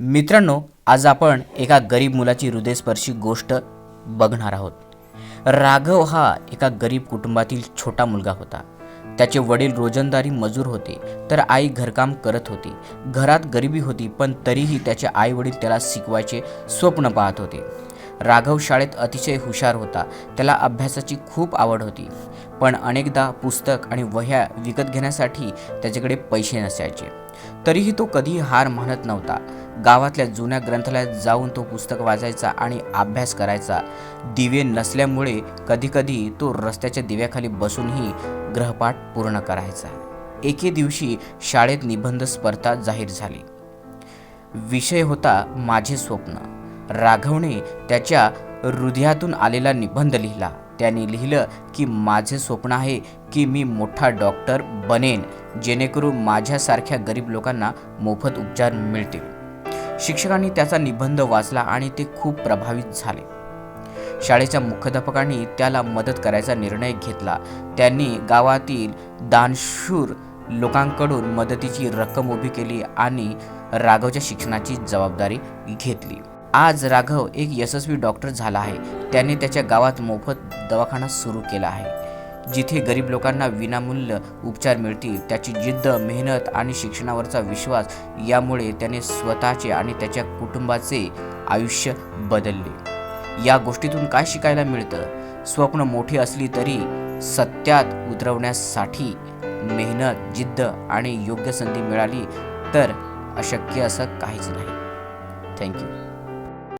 मित्रांनो आज आपण एका गरीब मुलाची हृदयस्पर्शी गोष्ट बघणार आहोत. राघव हा एका गरीब कुटुंबातील छोटा मुलगा होता. त्याचे वडील रोजंदारी मजूर होते तर आई घरकाम करत होती. घरात गरिबी होती पण तरीही त्याचे आई वडील त्याला शिकवायचे स्वप्न पाहत होते. राघव शाळेत अतिशय हुशार होता त्याला अभ्यासाची खूप आवड होती. पण अनेकदा पुस्तक आणि वह्या विकत घेण्यासाठी त्याच्याकडे पैसे नसायचे. तरीही तो कधीही हार मानत नव्हता. गावातल्या जुन्या ग्रंथालयात जाऊन तो पुस्तक वाचायचा आणि अभ्यास करायचा. दिवे नसल्यामुळे कधीकधी तो रस्त्याच्या दिव्याखाली बसूनही ग्रहपाठ पूर्ण करायचा. एके दिवशी शाळेत निबंध स्पर्धा जाहीर झाली. विषय होता माझे स्वप्न. राघवने त्याच्या हृदयातून आलेला निबंध लिहिला. त्याने लिहिलं की माझे स्वप्न आहे की मी मोठा डॉक्टर बनेन जेणेकरून माझ्यासारख्या गरीब लोकांना मोफत उपचार मिळतील. शिक्षकांनी त्याचा निबंध वाचला आणि ते खूप प्रभावित झाले. शाळेच्या मुख्याध्यापकांनी त्याला मदत करायचा निर्णय घेतला. त्यांनी गावातील दानशूर लोकांकडून मदतीची रक्कम उभी केली आणि राघवच्या शिक्षणाची जबाबदारी घेतली. आज राघव एक यशस्वी डॉक्टर झाला आहे. त्याने त्याच्या गावात मोफत दवाखाना सुरू केला आहे. जिथे गरीब लोकांना विनामूल्य उपचार मिळतील त्याची जिद्द मेहनत आणि शिक्षणावरचा विश्वास यामुळे त्याने स्वतःचे आणि त्याच्या कुटुंबाचे आयुष्य बदलले. या गोष्टीतून काय शिकायला मिळतं? स्वप्न मोठी असली तरी सत्यात उतरवण्यासाठी मेहनत जिद्द आणि योग्य संधी मिळाली तर अशक्य असं काहीच नाही. थँक्यू.